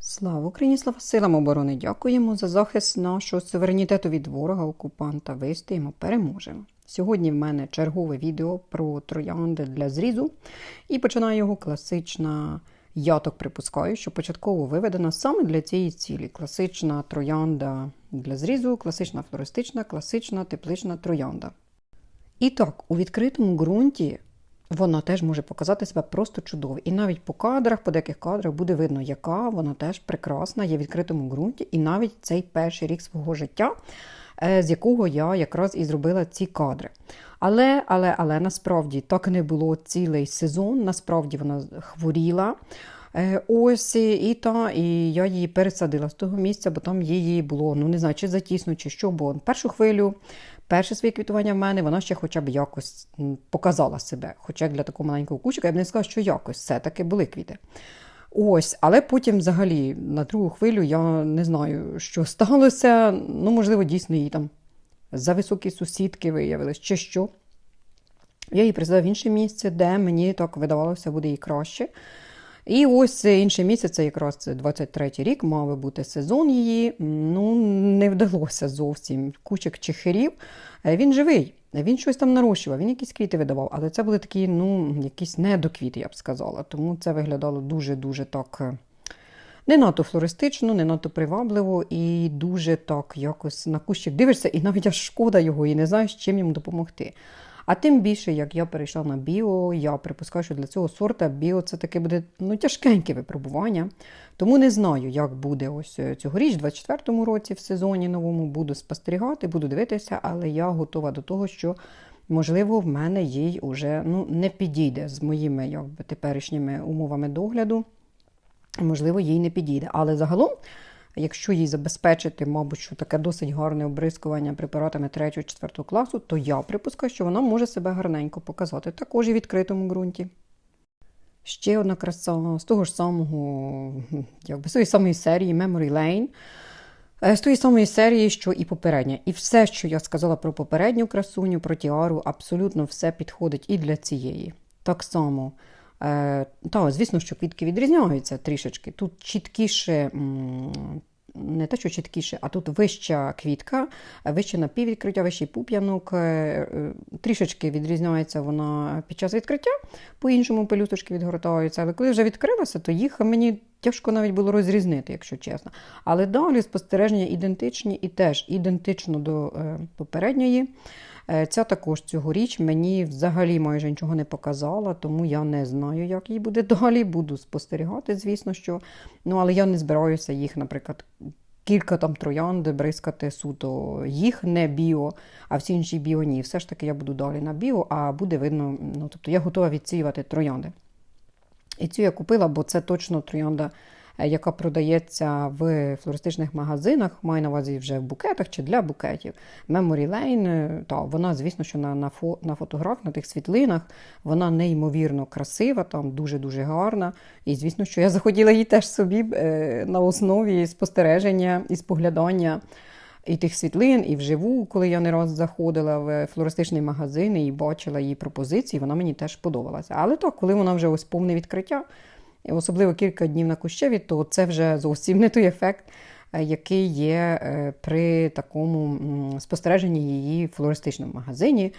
Слава Україні, слава силам оборони! Дякуємо за захист нашого суверенітету від ворога, окупанта. Вистоїмо, переможемо. Сьогодні в мене чергове відео про троянди для зрізу. І починаю його класична. Я так припускаю, що початково виведена саме для цієї цілі. Класична троянда для зрізу, класична флористична, класична теплична троянда. І так, у відкритому ґрунті вона теж може показати себе просто чудово. І навіть по кадрах, по деяких кадрах буде видно, яка вона теж прекрасна, є в відкритому ґрунті. І навіть цей перший рік свого життя, е, з якого я якраз і зробила ці кадри. Але, але, але насправді так не було цілий сезон. Насправді вона хворіла. Е, Ось і та, і я її пересадила з того місця, бо там її було, ну не знаю, чи затісно, чи що, бо першу хвилю, перше своє квітування в мене, вона ще хоча б якось показала себе. Хоча для такого маленького кущика, я б не сказала, що якось все-таки були квіти. Ось, але потім, взагалі, на другу хвилю я не знаю, що сталося. Ну, можливо, дійсно її там за високі сусідки виявилось, чи що. Я її присадила в інше місце, де мені так видавалося, буде їй краще. І ось інше місце, це якраз 23-й рік, мав бути сезон її. Ну, не вдалося зовсім. Кучик чехирів. Е, Він живий, він щось там нарощував, він якісь квіти видавав, але це були такі, ну, якісь недоквіти, я б сказала. Тому це виглядало дуже-дуже так. е, Не надто флористично, не надто привабливо і дуже так якось на кущик дивишся, і навіть аж шкода його, і не знаєш, чим йому допомогти. А тим більше, як я перейшла на біо, я припускаю, що для цього сорта біо це таке буде ну, тяжкеньке випробування. Тому не знаю, як буде ось е, цьогоріч, в 24-му році, в сезоні новому, буду спостерігати, буду дивитися, але я готова до того, що, можливо, в мене їй уже ну, не підійде з моїми якби, теперішніми умовами догляду. Можливо, їй не підійде. Але загалом, якщо їй забезпечити, мабуть, що таке досить гарне обрискування препаратами 3-4 класу, то я припускаю, що вона може себе гарненько показати, також і в відкритому ґрунті. Ще одна краса з того ж самого, якби з тої самої серії Memory Lane. Е, З тої самої серії, що і попередня. І все, що я сказала про попередню красуню, про тіару, абсолютно все підходить і для цієї. Так само. Е, та, звісно, що квітки відрізняються трішечки. Тут чіткіше, не те, що чіткіше, а тут вища квітка, вище напіввідкриття, вищий пуп'янок. Е, е, Трішечки відрізняється вона під час відкриття, по-іншому пелюсточки відгортаються. Але коли вже відкрилася, то їх мені тяжко навіть було розрізнити, якщо чесно. Але далі спостереження ідентичні і теж ідентично до е, попередньої. Е, Ця також цьогоріч мені взагалі майже нічого не показала, тому я не знаю, як їй буде далі. Буду спостерігати, звісно, що. Ну, але я не збираюся їх, наприклад, кілька там троянд бризкати суто їх не біо, а всі інші біо ні. Все ж таки я буду далі на біо, а буде видно, ну тобто я готова відсіювати троянди. І цю я купила, бо це точно троянда, яка продається в флористичних магазинах, маю на увазі вже в букетах чи для букетів. Memory Lane, е, та, вона, звісно, що на, на, фо, на фотограф, на тих світлинах, вона неймовірно красива, там дуже-дуже гарна. І, звісно, що я захотіла її теж собі е, на основі спостереження і споглядання і тих світлин, і вживу, коли я не раз заходила в флористичний магазин і бачила її пропозиції, вона мені теж подобалася. Але так, коли вона вже ось повне відкриття, особливо кілька днів на кущеві, то це вже зовсім не той ефект, е, який є е, при такому спостереженні її в флористичному магазині,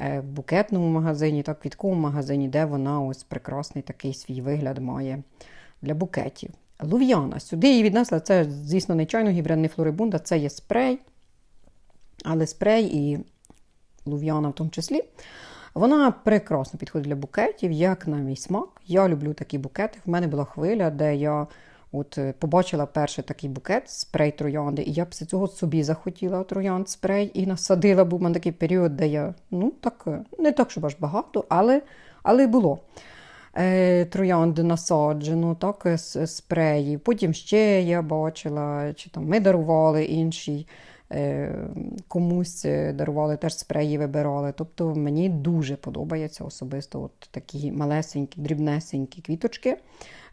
е, в букетному магазині, так, квітковому магазині, де вона ось прекрасний такий свій вигляд має для букетів. Лув'яна. Сюди її віднесла. Це, звісно, не чайно гібридний флорибунда, це є спрей, але спрей і лув'яна в тому числі. Вона прекрасно підходить для букетів, як на мій смак. Я люблю такі букети. В мене була хвиля, де я от е, побачила перший такий букет спрей троянди, і я після цього собі захотіла троянд спрей і насадила. Був у мене такий період, де я ну так, е, не так, щоб аж багато, але, але було. Е, Троянди насаджено, так, спреї. Потім ще я бачила, чи там ми дарували іншій комусь е, дарували теж спреї, вибирали. Тобто мені дуже подобається особисто от такі малесенькі, дрібнесенькі квіточки,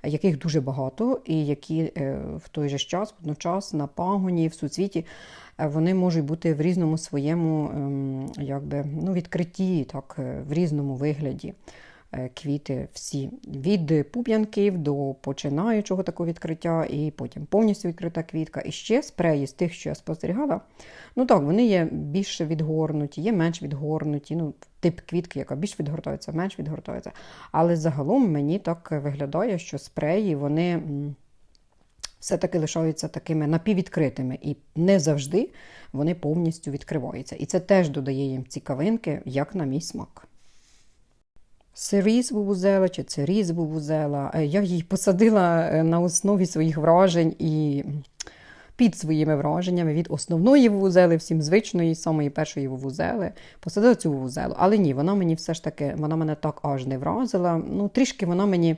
яких дуже багато, і які е, в той же час, водночас на пагоні, в суцвіті, е, вони можуть бути в різному своєму ем, якби, ну, відкритті, так, е, в різному вигляді. Е, квіти всі. Від пуп'янків до починаючого такого відкриття, і потім повністю відкрита квітка. І ще спреї з тих, що я спостерігала. Ну так, вони є більш відгорнуті, є менш відгорнуті. Ну, тип квітки, яка більш відгортається, менш відгортається. Але загалом мені так виглядає, що спреї вони. все-таки лишаються такими напіввідкритими, і не завжди вони повністю відкриваються. І це теж додає їм цікавинки, як на мій смак. Сиріз вувузела чи циріз вувузела. Е, Я її посадила е, на основі своїх вражень і під своїми враженнями від основної вувузели, всім звичної, самої першої вувузели. Посадила цю вувузелу. Але ні, вона мені все ж таки, вона мене так аж не вразила. Ну, трішки вона мені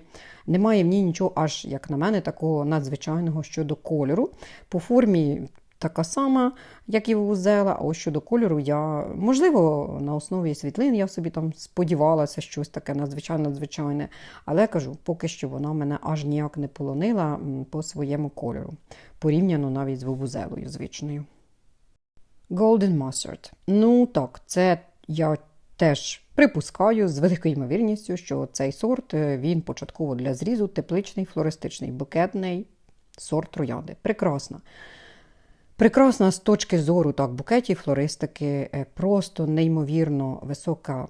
немає в ній нічого, аж як на мене, такого надзвичайного щодо кольору. По формі така сама, як і вузела. А ось щодо кольору, я, можливо, на основі світлин я собі там сподівалася щось таке надзвичайно надзвичайне. Але кажу, поки що вона мене аж ніяк не полонила по своєму кольору, порівняно навіть з вувузелою звичною. Golden Mustard. Ну так, це я теж припускаю з великою ймовірністю, що цей сорт е, він початково для зрізу тепличний, флористичний, букетний сорт троянди. Прекрасно. Прекрасна з точки зору так, букетів, флористики, е, просто неймовірно висока,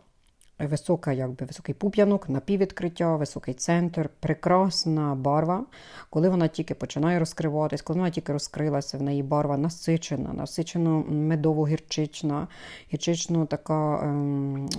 висока, якби, високий пуп'янок, напіввідкриття, високий центр, прекрасна барва. Коли вона тільки починає розкриватись, коли вона тільки розкрилася, в неї барва насичена, насичено медово-гірчична, гірчично така. Ем,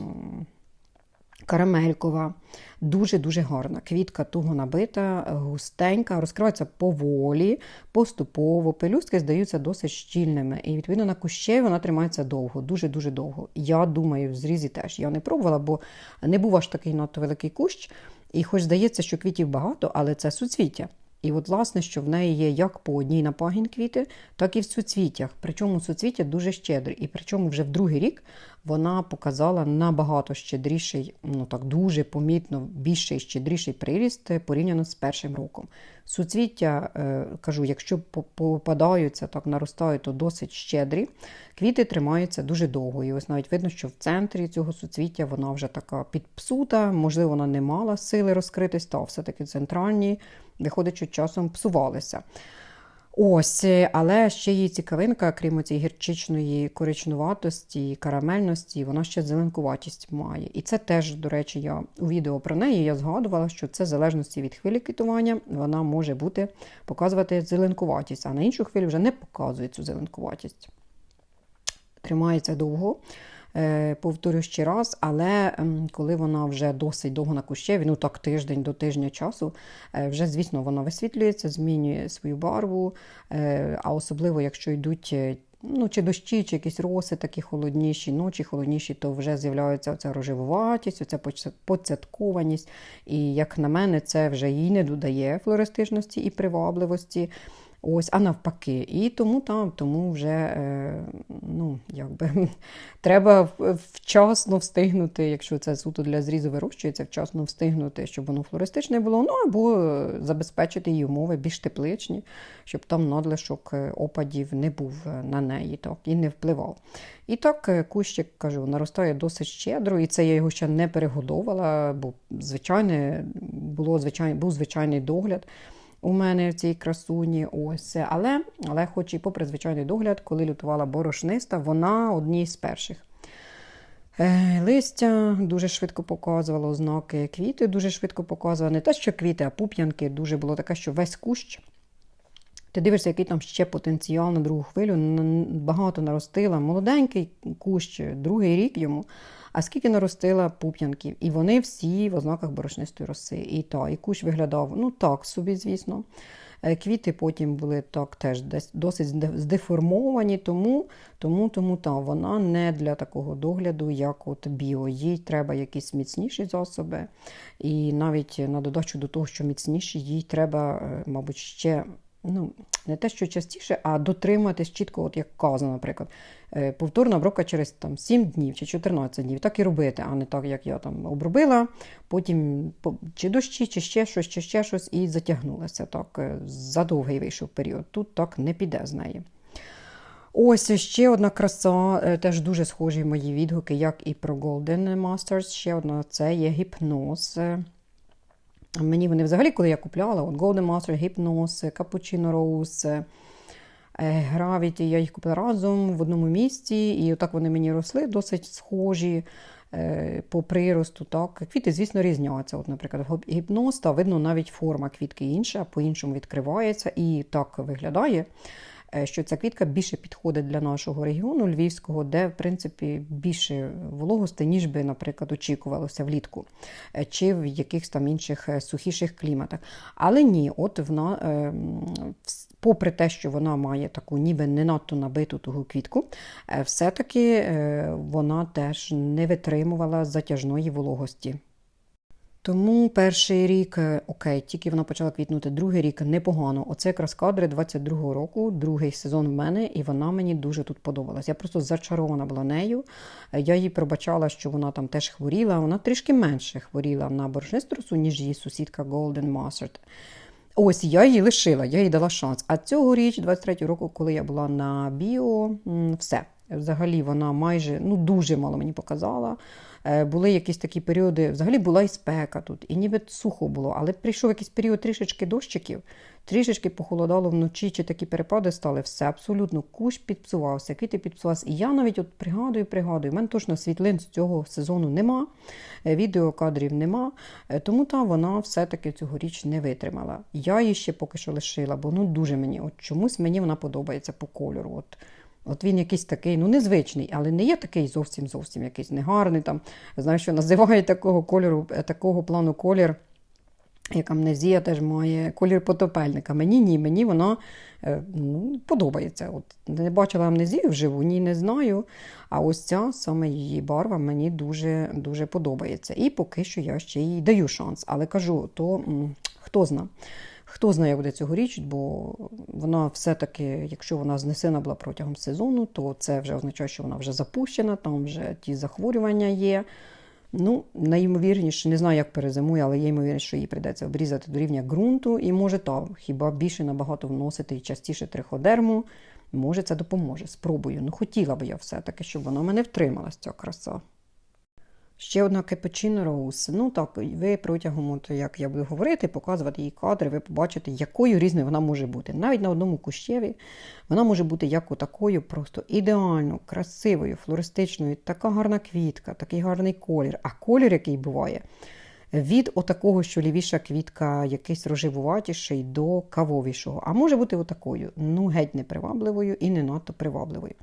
Карамелькова, дуже-дуже гарна. Квітка туго набита, густенька, розкривається поволі, поступово. Пелюстки здаються досить щільними. І відповідно на кущі вона тримається довго, дуже-дуже довго. Я думаю, в зрізі теж. Я не пробувала, бо не був аж такий надто великий кущ. І хоч здається, що квітів багато, але це суцвіття. І от, власне, що в неї є як по одній на пагін квіти, так і в суцвіттях. Причому суцвіття дуже щедрі. І причому вже в другий рік вона показала набагато щедріший, ну так дуже помітно більший щедріший приріст е, порівняно з першим роком. Суцвіття, е, кажу, якщо попадаються, так наростають, то досить щедрі. Квіти тримаються дуже довго. І ось навіть видно, що в центрі цього суцвіття вона вже така підпсута, можливо, вона не мала сили розкритись, та все-таки центральні, виходить, що часом псувалися. Ось, але ще її цікавинка, крім цієї гірчичної коричнуватості, карамельності, вона ще зеленкуватість має. І це теж, до речі, я у відео про неї я згадувала, що це в залежності від хвилі квітування, вона може бути показувати зеленкуватість, а на іншу хвилю вже не показує цю зеленкуватість. Тримається довго. Е, Повторю ще раз, але коли вона вже досить довго на кущеві, ну так тиждень до тижня часу, е, вже, звісно, вона висвітлюється, змінює свою барву, е, а особливо, якщо йдуть ну, чи дощі, чи якісь роси такі холодніші, ночі холодніші, то вже з'являється оця рожевуватість, оця поцяткованість. І, як на мене, це вже їй не додає флористичності і привабливості. Ось, а навпаки. І тому там, тому вже е, ну, якби, треба вчасно встигнути, якщо це суто для зрізу вирощується, вчасно встигнути, щоб воно флористичне було, ну або забезпечити її умови більш тепличні, щоб там надлишок е, опадів не був е, на неї так, і не впливав. І так кущик, кажу, наростає досить щедро, і це я його ще не перегодовувала, бо звичайне, було, звичайний, був звичайний догляд у мене в цій красуні. Ось. Але, але хоч і попри звичайний догляд, коли лютувала борошниста, вона одній з перших. Е, Листя дуже швидко показувало ознаки, квіти дуже швидко показували. Не те, що квіти, а пуп'янки дуже було таке, що весь кущ. Ти дивишся, який там ще потенціал на другу хвилю. Багато наростила. Молоденький кущ, другий рік йому. А скільки наростила пуп'янків? І вони всі в ознаках борошнистої роси. І та, і кущ виглядав, ну так собі, звісно. Е, Квіти потім були так теж десь досить здеформовані, тому, тому, тому та, вона не для такого догляду, як от біо. Їй треба якісь міцніші засоби. І навіть на додачу до того, що міцніші, їй треба, е, мабуть, ще. Ну, не те, що частіше, а дотриматись чітко, от як казано, наприклад, Е, повторна обробка через там, 7 днів чи 14 днів. Так і робити, а не так, як я там обробила, потім чи дощі, чи ще щось, чи ще щось, і затягнулася. Так, е, задовгий вийшов період. Тут так не піде з неї. Ось ще одна краса, е, теж дуже схожі мої відгуки, як і про Golden Masters. Ще одна це є гіпноз. Мені вони взагалі, коли я купляла, от Golden Master, гіпноз, Cappuccino Rose, е, Gravity, я їх купила разом в одному місці, і отак вони мені росли досить схожі е, по приросту. Так. Квіти, звісно, різняться. От, Наприклад, в гіпноз, та видно навіть форма квітки інша, по-іншому відкривається і так виглядає. Е, Що ця квітка більше підходить для нашого регіону львівського, де, в принципі, більше вологості, ніж би, наприклад, очікувалося влітку, е, чи в якихось там інших е, сухіших кліматах. Але ні, от вона, попри те, що вона має таку ніби не надто набиту тугу квітку, все-таки вона теж не витримувала затяжної вологості. Тому перший рік, е, окей, тільки вона почала квітнути, другий рік непогано. Оце якраз кадри 22-го року, другий сезон в мене, і вона мені дуже тут подобалась. Я просто зачарована була нею. Я їй пробачала, що вона там теж хворіла. Вона трішки менше хворіла на борошниструсу, ніж її сусідка Golden Mustard. Ось я її лишила, я їй дала шанс. А цьогоріч, 23 року, коли я була на біо, все. Взагалі вона майже ну дуже мало мені показала. Е, Були якісь такі періоди, взагалі була і спека тут, і ніби сухо було, але прийшов якийсь період трішечки дощиків, трішечки похолодало вночі, чи такі перепади стали, все абсолютно кущ підпсувався, квіти підпсувалися. І я навіть от пригадую, пригадую, в мене точно світлин з цього сезону нема, е, відеокадрів нема, е, тому та вона все-таки цьогоріч не витримала. Я її ще поки що лишила, бо ну дуже мені, от чомусь мені вона подобається по кольору. От. От він якийсь такий, ну незвичний, але не є такий зовсім зовсім якийсь негарний. Там, знаю, що називають такого кольору, е, такого плану колір, як амнезія теж має колір потопельника. Мені ні, мені вона е, ну, подобається. От, не бачила амнезію вживу, ні, не знаю. А ось ця саме її барва мені дуже дуже подобається. І поки що я ще їй даю шанс. Але кажу, то хто зна. Хто знає, як буде цьогоріч, бо вона все-таки, якщо вона знесена була протягом сезону, то це вже означає, що вона вже запущена, там вже ті захворювання є. Ну, найімовірніше, не знаю, як перезимує, але є ймовірність, що їй прийдеться обрізати до рівня ґрунту, і може так, хіба більше набагато вносити і частіше триходерму. Може, це допоможе. Спробую. Ну, хотіла би я все-таки, щоб вона мене втрималась, ця краса. Ще одна Cappuccino роуз. Ну так, ви протягом, от, як я буду говорити, показувати її кадри, ви побачите, якою різною вона може бути. Навіть на одному кущеві вона може бути як отакою, просто ідеально, красивою, флористичною, така гарна квітка, такий гарний колір. А колір, який буває, від отакого, що лівіша квітка, якийсь рожевуватіший до кавовішого. А може бути отакою, ну геть непривабливою і не надто привабливою.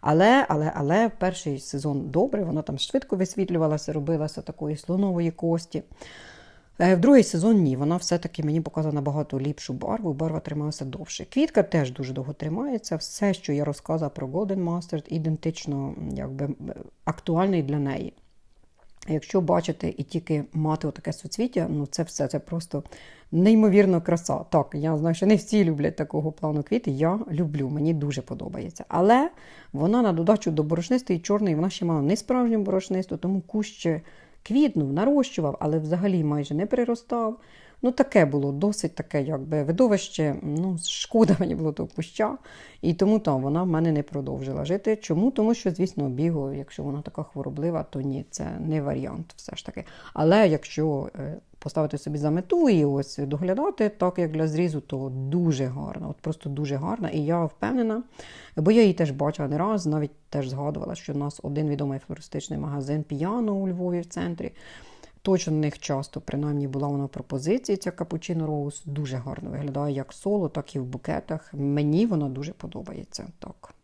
Але, але, але перший сезон добре, вона там швидко висвітлювалася, робилася такої слонової кості. Е, В другий сезон ні, вона все-таки мені показала набагато ліпшу барву, барва трималася довше. Квітка теж дуже довго тримається. Все, що я розказала про Golden Mustard, ідентично якби, актуальний для неї. Якщо бачити і тільки мати таке суцвіття, ну це все, це просто неймовірно краса. Так, я знаю, що не всі люблять такого плану квіти. Я люблю, мені дуже подобається. Але вона на додачу до борошнистої чорної, вона ще мала не справжню борошнисту, тому кущ квітнув, нарощував, але взагалі майже не приростав. Ну, таке було досить таке, якби видовище. Ну, шкода мені було того куща. І тому там вона в мене не продовжила жити. Чому? Тому що, звісно, бігу, якщо вона така хвороблива, то ні, це не варіант все ж таки. Але якщо е, поставити собі за мету і ось доглядати, так як для зрізу, то дуже гарна, от просто дуже гарна. І я впевнена, бо я її теж бачила не раз, навіть теж згадувала, що в нас один відомий флористичний магазин Піано у Львові в центрі. Точно в них часто, принаймні, була вона в пропозиції, ця капучино роуз. Дуже гарно виглядає як соло, так і в букетах. Мені вона дуже подобається. так.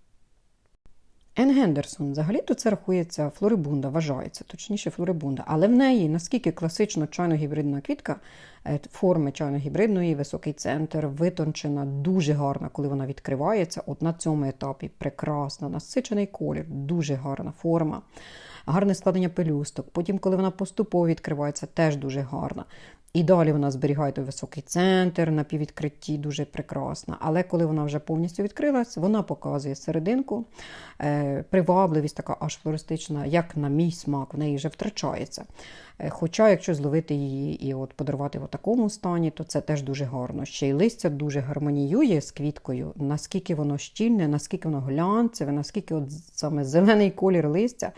Ен Гендерсон, взагалі-то це рахується флорибунда, вважається, точніше флорибунда. Але в неї наскільки класично чайно-гібридна квітка, е, форми чайно-гібридної, високий центр, витончена, дуже гарна, коли вона відкривається. От на цьому етапі прекрасна, насичений колір, дуже гарна форма. Гарне складення пелюсток. Потім, коли вона поступово відкривається, теж дуже гарна. І далі вона зберігає той високий центр на піввідкритті, дуже прекрасна. Але коли вона вже повністю відкрилась, вона показує серединку, е, привабливість така аж флористична, як на мій смак, в неї вже втрачається. Е, Хоча, якщо зловити її і от подарувати в такому стані, то це теж дуже гарно. Ще й листя дуже гармоніює з квіткою, наскільки воно щільне, наскільки воно глянцеве, наскільки от саме зелений колір листя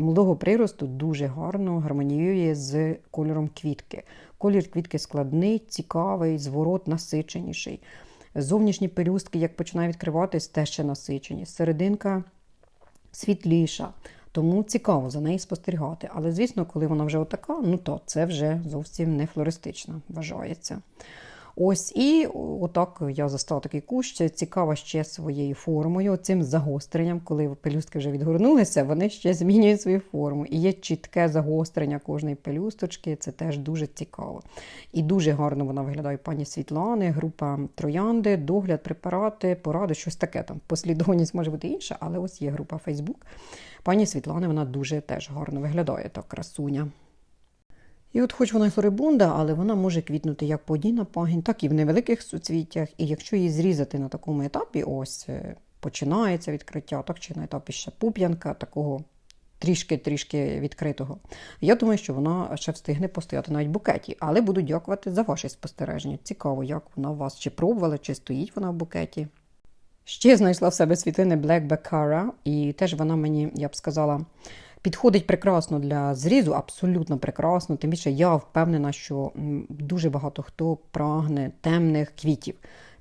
молодого приросту дуже гарно гармоніює з кольором квітки. Колір квітки складний, цікавий, зворот насиченіший. Зовнішні пелюстки, як починає відкриватись, теж ще насичені. Серединка світліша. Тому цікаво за нею спостерігати. Але, звісно, коли вона вже отака, ну то це вже зовсім не флористична, вважається. Ось і отак я застала такий кущ. Цікава ще своєю формою, цим загостренням, коли пелюстки вже відгорнулися, вони ще змінюють свою форму. І є чітке загострення кожної пелюсточки, це теж дуже цікаво. І дуже гарно вона виглядає пані Світлани, група троянди, догляд, препарати, поради, щось таке там. Послідовність може бути інша, але ось є група Фейсбук. Пані Світлани, вона дуже теж гарно виглядає, та красуня. І от хоч вона флорибунда, але вона може квітнути як по одній на пагін, так і в невеликих суцвіттях. І якщо її зрізати на такому етапі, ось е, починається відкриття, так чи на етапі ще пуп'янка, такого трішки-трішки відкритого. Я думаю, що вона ще встигне постояти навіть в букеті, але буду дякувати за ваші спостереження. Цікаво, як вона у вас чи пробувала, чи стоїть вона в букеті. Ще знайшла в себе світлини Black Baccara, і теж вона мені, я б сказала, підходить прекрасно для зрізу, абсолютно прекрасно. Тим більше я впевнена, що дуже багато хто прагне темних квітів,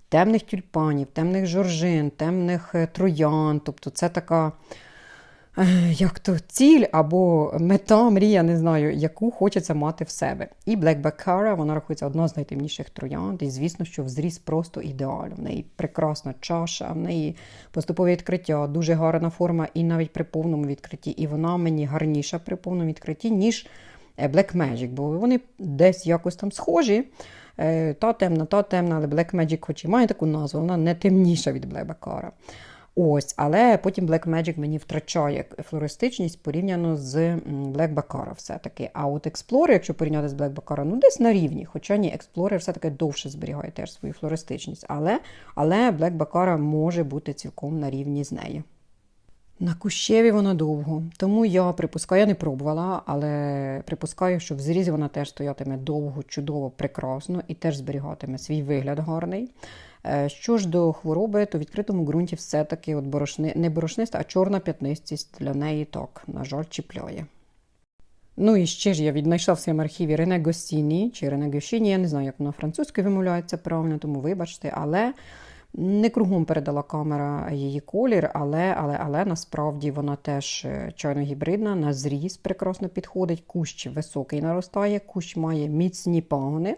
темних тюльпанів, темних жоржин, темних е, троян. Тобто це така. Як то ціль або мета, мрія, не знаю, яку хочеться мати в себе. І Black Baccara, вона рахується одна з найтемніших троянд. І звісно, що в зріз просто ідеально. В неї прекрасна чаша, в неї поступове відкриття, дуже гарна форма, і навіть при повному відкритті. І вона мені гарніша при повному відкритті, ніж Black Magic, бо вони десь якось там схожі. Та темна, та темна, але Black Magic, хоч і має таку назву, вона не темніша від Black Baccara. Ось, але потім Black Magic мені втрачає флористичність порівняно з Black Baccara все-таки. А от Explorer, якщо порівняти з Black Baccara, ну десь на рівні. Хоча ні, Explorer все-таки довше зберігає теж свою флористичність. Але, але Black Baccara може бути цілком на рівні з нею. На кущеві вона довго, тому я припускаю, я не пробувала, але припускаю, що в зрізі вона теж стоятиме довго, чудово, прекрасно і теж зберігатиме свій вигляд гарний. Що ж до хвороби, то в відкритому ґрунті все-таки от борошни, не борошниста, а чорна п'ятнистість для неї так, на жаль, чіпляє. Ну і ще ж я віднайшла в своєму архіві Рене Гостіні чи Рене Гощіні, я не знаю, як воно французькою вимовляється правильно, тому вибачте, але не кругом передала камера її колір, але але, але насправді вона теж чайно-гібридна, на зріз прекрасно підходить, кущ високий наростає, кущ має міцні пагони.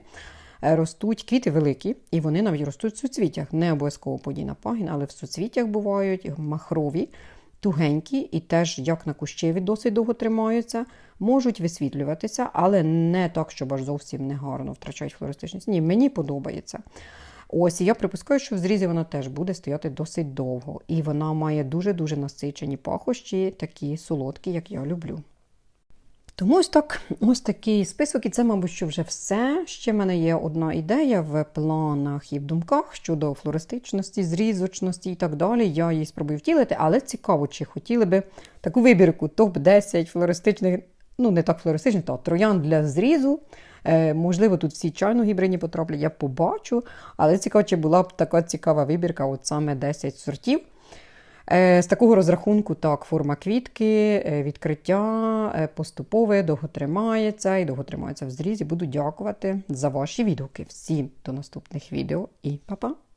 Ростуть квіти великі, і вони навіть ростуть в суцвіттях. Не обов'язково подій пагін, але в суцвіттях бувають махрові, тугенькі і теж, як на кущеві, досить довго тримаються, можуть висвітлюватися, але не так, щоб аж зовсім негарно втрачають флористичність. Ні, мені подобається. Ось, і я припускаю, що в зрізі вона теж буде стояти досить довго. І вона має дуже-дуже насичені пахощі, такі солодкі, як я люблю. Тому ось так, ось такий список, і це, мабуть, що вже все. Ще в мене є одна ідея в планах і в думках щодо флористичності, зрізочності і так далі. Я її спробую втілити, але цікаво, чи хотіли би таку вибірку топ-10 флористичних, ну не так флористичних, то троян для зрізу. Е, можливо, тут всі чайно гібридні потраплять, я побачу. Але цікаво, чи була б така цікава вибірка, от саме 10 сортів. З такого розрахунку, так, форма квітки, відкриття поступове, довго тримається і довго тримається в зрізі. Буду дякувати за ваші відгуки. Всім до наступних відео і па-па!